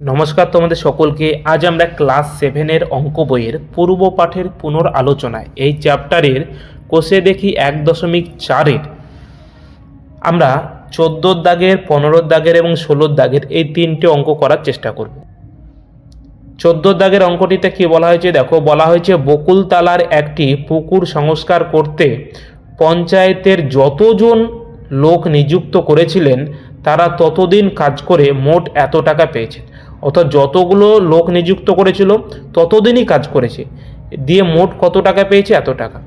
নমস্কার তোমাদের সকলকে। আজ আমরা ক্লাস সেভেনের অঙ্ক বইয়ের পূর্ব পাঠের পুনর আলোচনায় এই চ্যাপ্টারের কোষে দেখি এক দশমিক চারের। আমরা চোদ্দোর দাগের পনেরোর দাগের এবং ষোলোর দাগের এই তিনটে অঙ্ক করার চেষ্টা করব। চোদ্দোর দাগের অঙ্কটিতে কি বলা হয়েছে? দেখো, বলা হয়েছে বকুলতলার একটি পুকুর সংস্কার করতে পঞ্চায়েতের যতজন লোক নিযুক্ত করেছিলেন, তারা ততদিন কাজ করে মোট এত টাকা পেয়েছেন। অর্থাৎ যতগুলো লোক নিযুক্ত করেছিল, ততদিনই কাজ করেছে। দিয়ে মোট কত টাকা পেয়েছে? এত টাকা।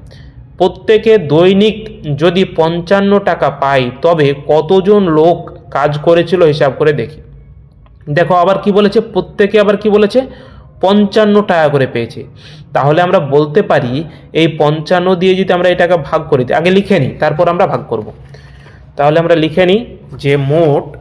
প্রত্যেকে দৈনিক যদি পঞ্চান্ন টাকা পায়, তবে কতজন লোক কাজ করেছিল হিসাব করে দেখি। দেখো, আবার কি বলেছে? প্রত্যেকে আবার কি বলেছে? পঞ্চান্ন টাকা করে পেয়েছে। তাহলে আমরা বলতে পারি, এই পঞ্চান্ন দিয়ে যদি আমরা এটাকে ভাগ করি, আগে লিখে নিই, তারপর আমরা ভাগ করব। তাহলে আমরা লিখে নিই যে মোট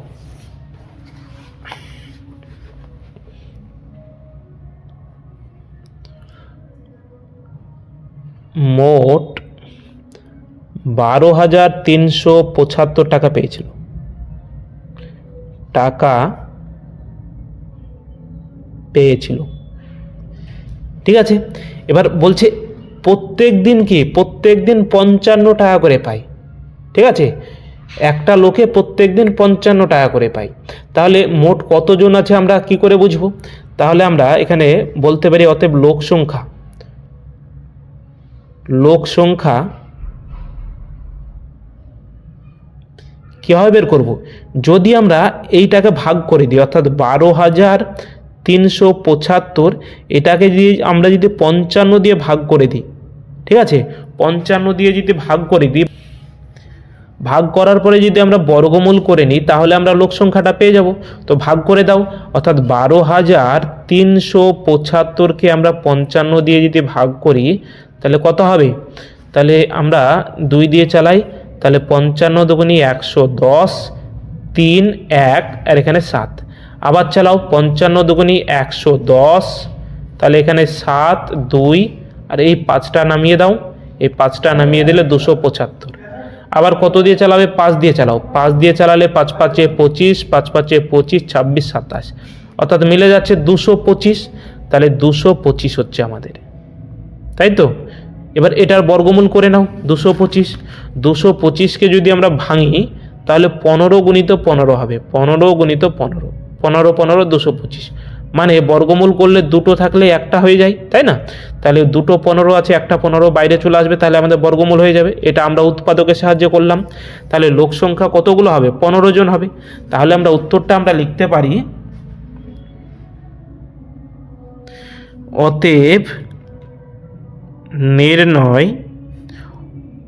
মোট বারো হাজার তিনশো পঁচাত্তর টাকা পেয়েছিল। টাকা পেয়েছিল। ঠিক আছে? এবার বলছে, প্রত্যেক দিন কি? প্রত্যেক দিন পঞ্চান্ন টাকা করে পাই। ঠিক আছে? একটা লোকে প্রত্যেক দিন পঞ্চান্ন টাকা করে পাই। তাহলে মোট কতজন আছে আমরা কি করে বুঝব? তাহলে আমরা এখানে বলতে পারি অতএব লোক সংখ্যা। লোক সংখ্যা কীভাবে বের করব? যদি আমরা এইটাকে ভাগ করে দিই, অর্থাৎ বারো হাজার তিনশো পঁচাত্তর, এটাকে যদি আমরা যদি পঞ্চান্ন দিয়ে ভাগ করে দিই, ঠিক আছে? পঞ্চান্ন দিয়ে যদি ভাগ করে দিই, ভাগ করার পরে যদি আমরা বর্গমূল করে নিই, তাহলে আমরা লোক সংখ্যাটা পেয়ে যাব। তো ভাগ করে দাও, অর্থাৎ বারো হাজার তিনশো পঁচাত্তরকে আমরা পঞ্চান্ন দিয়ে যদি ভাগ করি তাহলে কত হবে? তাহলে আমরা দুই দিয়ে চালাই, তাহলে পঞ্চান্ন দুগুনি একশো দশ, তিন, এক, আর এখানে সাত। আবার চালাও, পঞ্চান্ন দুগুনি একশো দশ, তাহলে এখানে সাত, দুই, আর এই পাঁচটা নামিয়ে দাও। এই পাঁচটা নামিয়ে দিলে দুশো পঁচাত্তর। আবার কত দিয়ে চালাবে? পাঁচ দিয়ে চালাও। পাঁচ দিয়ে চালালে পাঁচ পাঁচে পঁচিশ, পাঁচ পাঁচে পঁচিশ, ছাব্বিশ, সাতাশ। অর্থাৎ মিলে যাচ্ছে দুশো পঁচিশ, তাহলে দুশো পঁচিশ হচ্ছে আমাদের। তাই তো? এবার এটার বর্গমূল করে নাও, দুশো পঁচিশ। দুশো পঁচিশকে যদি আমরা ভাঙি, তাহলে পনেরো গুণিত পনেরো হবে। পনেরো গুণিত পনেরো। পনেরো পনেরো, দুশো পঁচিশ। মানে বর্গমূল করলে দুটো থাকলে একটা হয়ে যায়, তাই না? তাহলে দুটো পনেরো আছে, একটা পনেরো বাইরে চলে আসবে, তাহলে আমাদের বর্গমূল হয়ে যাবে। এটা আমরা উৎপাদকের সাহায্যে করলাম। তাহলে লোক সংখ্যা কতগুলো হবে? পনেরো জন হবে। তাহলে আমরা উত্তরটা আমরা লিখতে পারি, অতএব নির্ণয়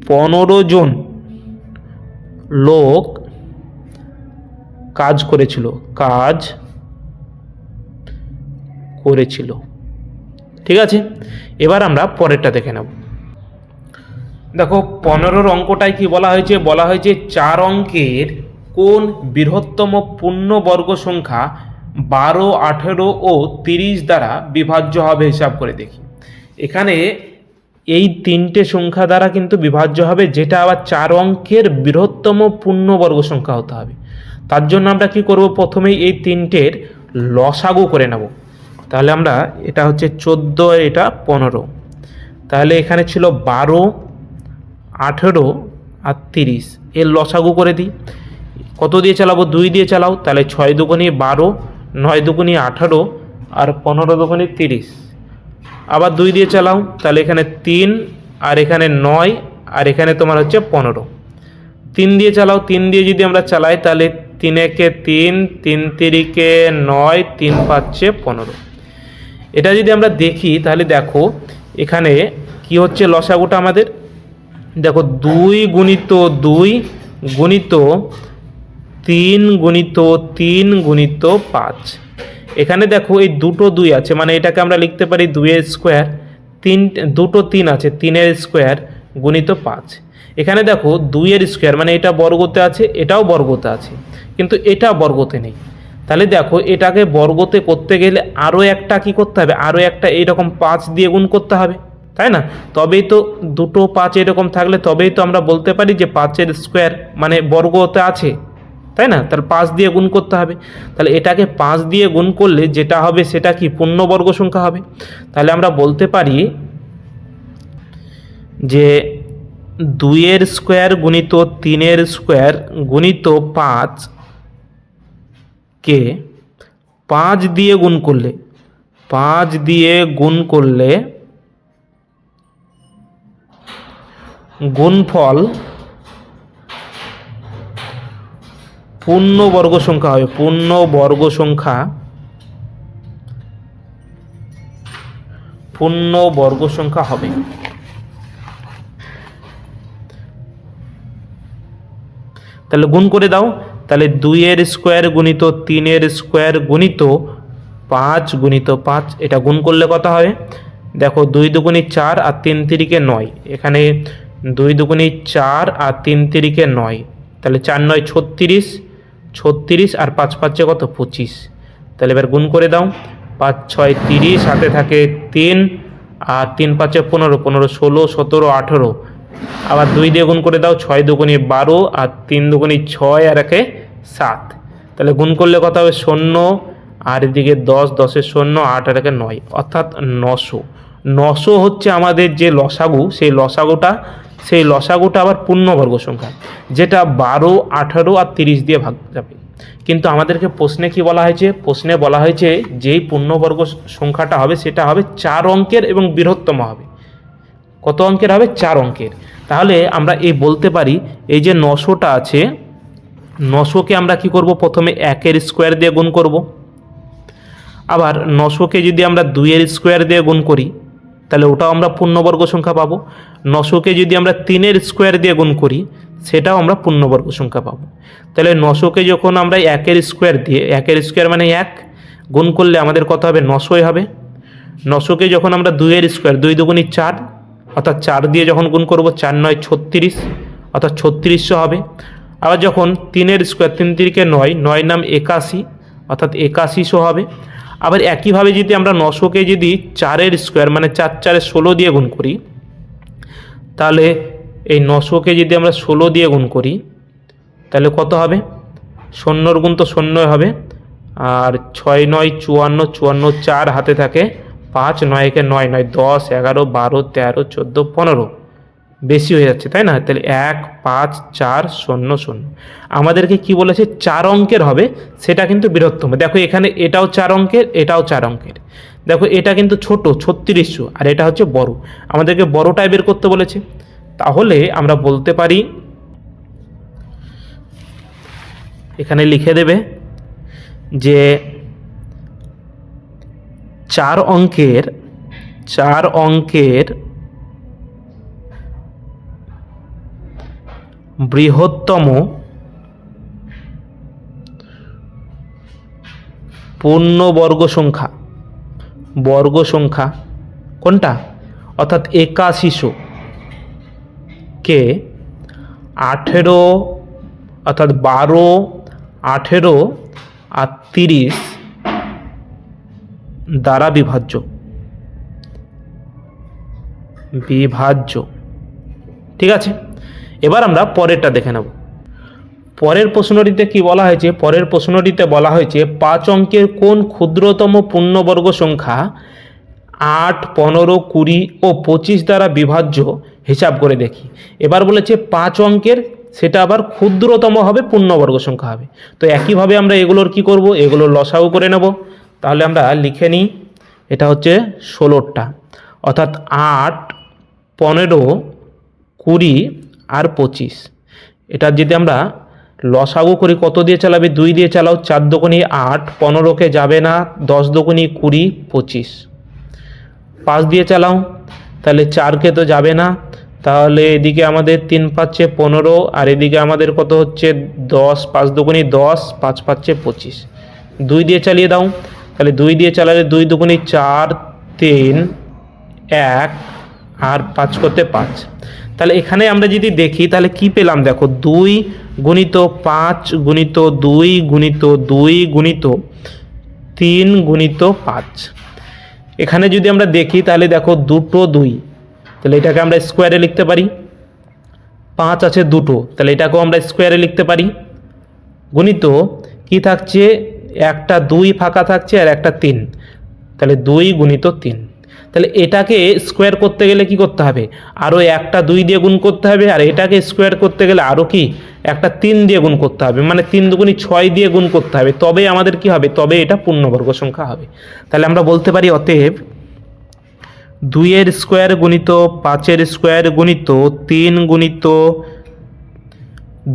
পনেরো জন লোক কাজ করেছিল কাজ করেছিল। ঠিক আছে? এবার আমরা পরেরটা দেখে নেব। দেখো, পনেরোর অঙ্কটায় কি বলা হয়েছে? বলা হয়েছে চার অঙ্কের কোন বৃহত্তম পূর্ণবর্গ সংখ্যা বারো, আঠেরো ও তিরিশ দ্বারা বিভাজ্য হবে হিসাব করে দেখি। এখানে এই তিনটে সংখ্যা দ্বারা কিন্তু বিভাজ্য হবে, যেটা আবার চার অঙ্কের বৃহত্তম পূর্ণবর্গ সংখ্যা হতে হবে। তার জন্য আমরা কি করব? প্রথমেই এই তিনটের লসাগু করে নেব। তাহলে আমরা এটা হচ্ছে চোদ্দ, এটা পনেরো। তাহলে এখানে ছিল বারো, আঠেরো আর তিরিশ। এর লসাগু করে দিই। কত দিয়ে চালাবো? দুই দিয়ে চালাও। তাহলে ছয় দুগুনি বারো, নয় দুগুনি আঠারো আর পনেরো দুগুনি তিরিশ। আবার দুই দিয়ে চালাও, তাহলে এখানে তিন, আর এখানে নয়, আর এখানে তোমার হচ্ছে পনেরো। তিন দিয়ে চালাও, তিন দিয়ে যদি আমরা চালাই, তাহলে তিনেকে তিন তিন তিরিকে নয়, তিন পাচ্ছে পনেরো। এটা যদি আমরা দেখি, তাহলে দেখো, এখানে কি হচ্ছে লসাগুটা আমাদের? দেখো, দুই গুণিত দুই গুণিত তিন গুণিত তিন গুণিত পাঁচ। এখানে দেখো এই দুটো দুই আছে মানে এটাকে আমরা লিখতে পারি দুইয়ের স্কোয়ার, তিন, দুটো তিন আছে, তিনের স্কোয়ার গুণিত পাঁচ। এখানে দেখো দুইয়ের স্কোয়ার মানে এটা বর্গতে আছে, এটাও বর্গতে আছে, কিন্তু এটা বর্গতে নেই। তাহলে দেখো এটাকে বর্গতে করতে গেলে আরও একটা কি করতে হবে? আরও একটা এইরকম পাঁচ দিয়ে গুণ করতে হবে, তাই না? তবেই তো দুটো পাঁচ এরকম থাকলে তবেই তো আমরা বলতে পারি যে পাঁচের স্কোয়ার মানে বর্গতে আছে। তাই না? তাহলে পাঁচ দিয়ে গুণ করতে হবে। তাহলে এটাকে পাঁচ দিয়ে গুণ করলে যেটা হবে সেটা কি পূর্ণবর্গ সংখ্যা হবে? তাহলে আমরা বলতে পারি যে দুইয়ের স্কোয়ার গুণিত তিনের স্কোয়ার গুণিত পাঁচ কে পাঁচ দিয়ে গুণ করলে, পাঁচ দিয়ে গুণ করলে গুণফল পূর্ণ বর্গ সংখ্যা হবে পূর্ণ বর্গ সংখ্যা পূর্ণ বর্গ সংখ্যা হবে। তাহলে গুণ করে দাও, তাহলে দুইয়ের স্কোয়ার গুণিত, তিনের স্কোয়ার গুণিত পাঁচ গুণিত পাঁচ, এটা গুণ করলে কত হবে? দেখো দুই দুগুণি চার আর তিন তিরিকে নয়, এখানে দুই দুগুণি চার আর তিন তিরিকে নয়, তাহলে চার নয় ছত্রিশ ছত্রিশ আর পাঁচ পাঁচে কত? পঁচিশ। তাহলে এবার গুণ করে দাও। পাঁচ, ছয়, তিরিশ, হাতে থাকে তিন, আর তিন পাঁচে পনেরো পনেরো, ষোলো, সতেরো, আঠেরো। আবার দুই দিয়ে গুণ করে দাও, ছয় দুগুণি বারো, আর তিন দুগুণি ছয়, আর একে সাত। তাহলে গুণ করলে কত হবে? শূন্য, আর এদিকে দশ দশের শূন্য, আট, আর একে নয়, অর্থাৎ নশো। নশো হচ্ছে আমাদের যে লসাগু, সেই লসাগুটা সেই লসাগুটা আবার পূর্ণবর্গ সংখ্যা, যেটা বারো, আঠারো আর তিরিশ দিয়ে ভাগ যাবে। কিন্তু আমাদেরকে প্রশ্নে কি বলা হয়েছে? প্রশ্নে বলা হয়েছে, যেই পূর্ণবর্গ সংখ্যাটা হবে, সেটা হবে চার অঙ্কের এবং বৃহত্তম হবে। কত অঙ্কের হবে? চার অঙ্কের। তাহলে আমরা এই বলতে পারি, এই যে নশোটা আছে, নশোকে আমরা কি করব? প্রথমে একের স্কোয়ার দিয়ে গুণ করব। আবার নশোকে যদি আমরা দুইয়ের স্কোয়ার দিয়ে গুণ করি তাহলে ওটাও আমরা পূর্ণবর্গ সংখ্যা পাবো। নশোকে যদি আমরা তিনের স্কোয়ার দিয়ে গুণ করি, সেটাও আমরা পূর্ণবর্গ সংখ্যা পাবো। তাহলে নশোকে যখন আমরা একের স্কোয়ার দিয়ে, একের স্কোয়ার মানে এক, গুণ করলে আমাদের কত হবে? নশোই হবে। নশোকে যখন আমরা দুইয়ের স্কোয়ার দুই দুগুণি চার, অর্থাৎ চার দিয়ে যখন গুণ করব, চার নয় ছত্রিশ, অর্থাৎ ছত্রিশশো হবে। আবার যখন তিনের স্কোয়ার তিন তিরিকে নয় নয় নাম একাশি, অর্থাৎ একাশিশো হবে। আবার একইভাবে যদি আমরা নশোকে যদি চারের স্কোয়ার মানে চার চারে ষোলো দিয়ে গুণ করি, তাহলে এই নশোকে যদি আমরা ষোলো দিয়ে গুণ করি, তাহলে কত হবে? শূন্যর গুণ তো শূন্যই হবে, আর ছয় নয় চুয়ান্ন চুয়ান্ন চার হাতে থাকে পাঁচ নয়কে নয় নয়, দশ, এগারো, বারো, তেরো, চোদ্দ, পনেরো। বেশি হয়ে যাচ্ছে, তাই না? তাহলে এক, পাঁচ, চার, শূন্য শূন্য। আমাদেরকে কি বলেছে? চার অঙ্কের হবে, সেটা কিন্তু বৃহত্তম। দেখো এখানে এটাও চার অঙ্কের, এটাও চার অঙ্কের। দেখো এটা কিন্তু ছোট ছত্রিশশো আর এটা হচ্ছে বড়। আমাদেরকে বড়টাই বের করতে বলেছে। তাহলে আমরা বলতে পারি, এখানে লিখে দেবে যে চার অঙ্কের চার অঙ্কের বৃহত্তম পূর্ণ বর্গ সংখ্যা। বর্গ সংখ্যা কোনটা? অর্থাৎ একাশিশো কে? আঠেরো, অর্থাৎ বারো, আঠেরো আর তিরিশ দ্বারা বিভাজ্য। বিভাজ্য। ঠিক আছে? এবার আমরা পরেরটা দেখে নেব। পরের প্রশ্নটিতে কি বলা হয়েছে? পরের প্রশ্নটিতে বলা হয়েছে, পাঁচ অঙ্কের কোন ক্ষুদ্রতম পূর্ণবর্গ সংখ্যা আট, পনেরো, কুড়ি ও পঁচিশ দ্বারা বিভাজ্য? হিসাব করে দেখি। এবার বলেছে পাঁচ অঙ্কের, সেটা আবার ক্ষুদ্রতম হবে, পূর্ণবর্গ সংখ্যা হবে। তো একইভাবে আমরা এগুলোর কি করব? এগুলোর লসাও করে নেব। তাহলে আমরা লিখে নিই, এটা হচ্ছে ষোলোরটা অর্থাৎ আট, পনেরো, কুড়ি আর পঁচিশ। এটা যদি আমরা লসাগু করি, কত দিয়ে চালাবে? দুই দিয়ে চালাও, চার দোকানি আট, পনেরোকে যাবে না, দশ দোকানি কুড়ি, পঁচিশ। পাঁচ দিয়ে চালাও, তাহলে চারকে তো যাবে না। তাহলে এদিকে আমাদের তিন পাচ্ছে পনেরো, আর এদিকে আমাদের কত হচ্ছে দশ, পাঁচ দুগুণি দশ, পাঁচ পাচ্ছে পঁচিশ। দুই দিয়ে চালিয়ে দাও, তাহলে দুই দিয়ে চালালে দুই দুগুণি চার, তিন, এক, আর পাঁচ করতে পাঁচ। তাহলে এখানে আমরা যদি দেখি, তাহলে কি পেলাম? দেখো, দুই গুণিত পাঁচ গুণিত দুই গুণিত দুই গুণিত তিন গুণিত পাঁচ। এখানে যদি আমরা দেখি, তাহলে দেখো, দুটো দুই। তাহলে এটাকে আমরা স্কোয়ারে লিখতে পারি। পাঁচ আছে দুটো। তাহলে এটাকেও আমরা স্কোয়ারে লিখতে পারি। গুণিত কি থাকছে? একটা দুই ফাঁকা থাকছে আর একটা তিন। তাহলে দুই গুণিত তিন। তাহলে এটাকে স্কোয়ার করতে গেলে কি করতে হবে? আরও একটা দুই দিয়ে গুণ করতে হবে, আর এটাকে স্কোয়ার করতে গেলে আরও কি? একটা তিন দিয়ে গুণ করতে হবে মানে তিন দুগুণি ছয় দিয়ে গুণ করতে হবে। তবে আমাদের কি হবে? তবে এটা পূর্ণবর্গ সংখ্যা হবে। তাহলে আমরা বলতে পারি অতএব দুইয়ের স্কোয়ার গুণিত পাঁচের স্কোয়ার গুণিত তিন গুণিত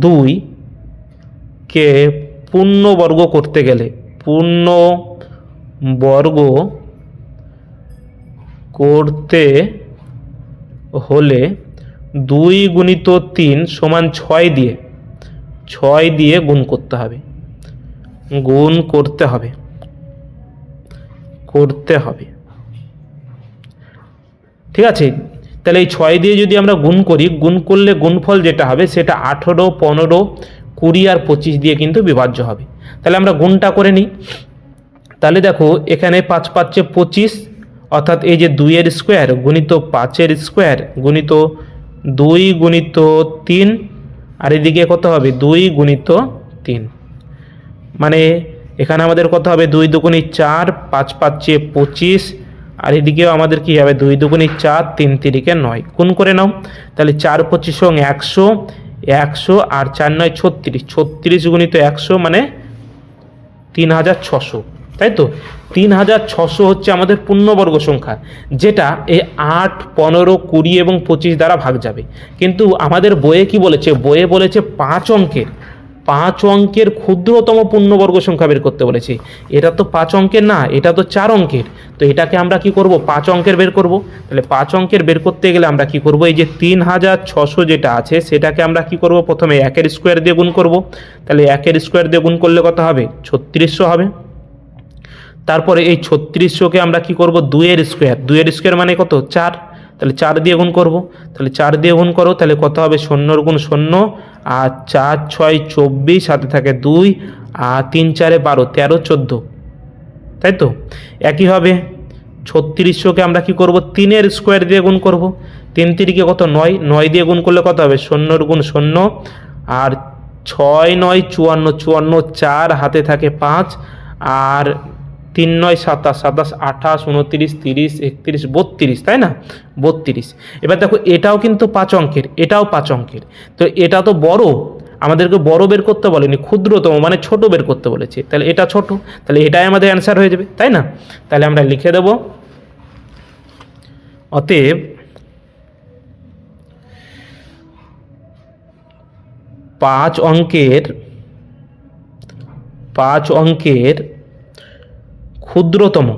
দুই কে পূর্ণ বর্গ করতে গেলে পূর্ণ বর্গ করতে হলে দুই গুণিত তিন সমান ছয় দিয়ে ছয় দিয়ে গুণ করতে হবে। গুণ করতে হবে। করতে হবে। ঠিক আছে? তাহলে এই ছয় দিয়ে যদি আমরা গুণ করি, গুণ করলে গুণফল যেটা হবে, সেটা আঠেরো, পনেরো, কুড়ি আর পঁচিশ দিয়ে কিন্তু বিভাজ্য হবে। তাহলে আমরা গুণটা করে নিই। তাহলে দেখো, এখানে পাঁচ পাঁচে পঁচিশ অর্থাৎ এই যে দুইয়ের স্কোয়ার গুণিত পাঁচের স্কোয়ার গুণিত দুই গুণিত তিন, আর এদিকে কত হবে? দুই গুণিত তিন। মানে এখানে আমাদের কত হবে? দুই দুগুণি চার, পাঁচ পাঁচে পঁচিশ, আর এদিকেও আমাদের কি হবে? দুই দুগুণি চার, তিন তিরিকে নয়। কোন করে নাও। তাহলে চার পঁচিশ সং একশো একশো আর চার নয় ছত্রিশ। ছত্রিশ গুণিত একশো মানে তিন হাজার ছশো। তাই তো? তিন হাজার ছশো হচ্ছে আমাদের পূর্ণবর্গ সংখ্যা, যেটা এই আট, পনেরো, কুড়ি এবং পঁচিশ দ্বারা ভাগ যাবে। কিন্তু আমাদের বইয়ে কি বলেছে? বইয়ে বলেছে পাঁচ অঙ্কের। পাঁচ অঙ্কের ক্ষুদ্রতম পূর্ণবর্গ সংখ্যা বের করতে বলেছে। এটা তো পাঁচ অঙ্কের না, এটা তো চার অঙ্কের। তো এটাকে আমরা কি করব? পাঁচ অঙ্কের বের করব। তাহলে পাঁচ অঙ্কের বের করতে গেলে আমরা কি করব? এই যে তিন হাজার ছশো যেটা আছে, সেটাকে আমরা কি করব? প্রথমে একের স্কোয়ার দিয়ে গুণ করব। তাহলে একের স্কোয়ার দিয়ে গুণ করলে কত হবে? ছত্রিশশো হবে। তারপরে এই ছত্রিশশোকে আমরা কি করব? দুয়ের স্কোয়ার দুয়ের স্কোয়ার মানে কত? চার। তাহলে চার দিয়ে গুণ করব। তাহলে চার দিয়ে গুণ করো, তাহলে কত হবে? শূন্যর গুণ শূন্য। আর চার, ছয়, চব্বিশ হাতে থাকে দুই। আর তিন, চারে বারো, তেরো, চোদ্দ। তাই তো? একইভাবে ছত্রিশশোকে আমরা কি করব? তিনের স্কোয়ার দিয়ে গুণ করব। তিন তিরিকে কত? নয়। নয় দিয়ে গুণ করলে কত হবে? শূন্যর গুণ শূন্য। আর ছয়, নয়, চুয়ান্ন চুয়ান্ন, চার, হাতে থাকে পাঁচ। আর তিন নয়, সাতাশ সাতাশ, আঠাশ, উনত্রিশ, তিরিশ, একত্রিশ, বত্রিশ, তাই না? বত্রিশ। এবার দেখো, এটাও কিন্তু পাঁচ অঙ্কের, এটাও পাঁচ অঙ্কের। তো এটা তো বড়, আমাদেরকে বড় বের করতে বলেনি, ক্ষুদ্রতম মানে ছোট বের করতে বলেছে। তাহলে এটা ছোট, তাহলে এটাই আমাদের অ্যান্সার হয়ে যাবে, তাই না? তাহলে আমরা লিখে দেব, অতএব পাঁচ অঙ্কের পাঁচ অঙ্কের ক্ষুদ্রতম।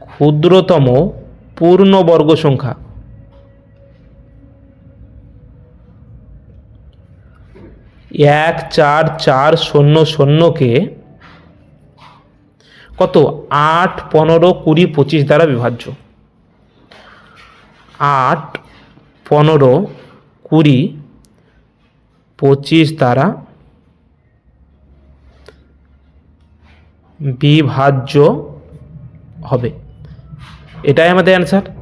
ক্ষুদ্রতম পূর্ণবর্গ সংখ্যা। এক, চার চার, শূন্য, শূন্যকে কত? আট, পনেরো, কুড়ি, পঁচিশ দ্বারা বিভাজ্য। আট, পনেরো, কুড়ি, পঁচিশ দ্বারা বিভাজ্য হবে। এটাই আমাদের অ্যান্সার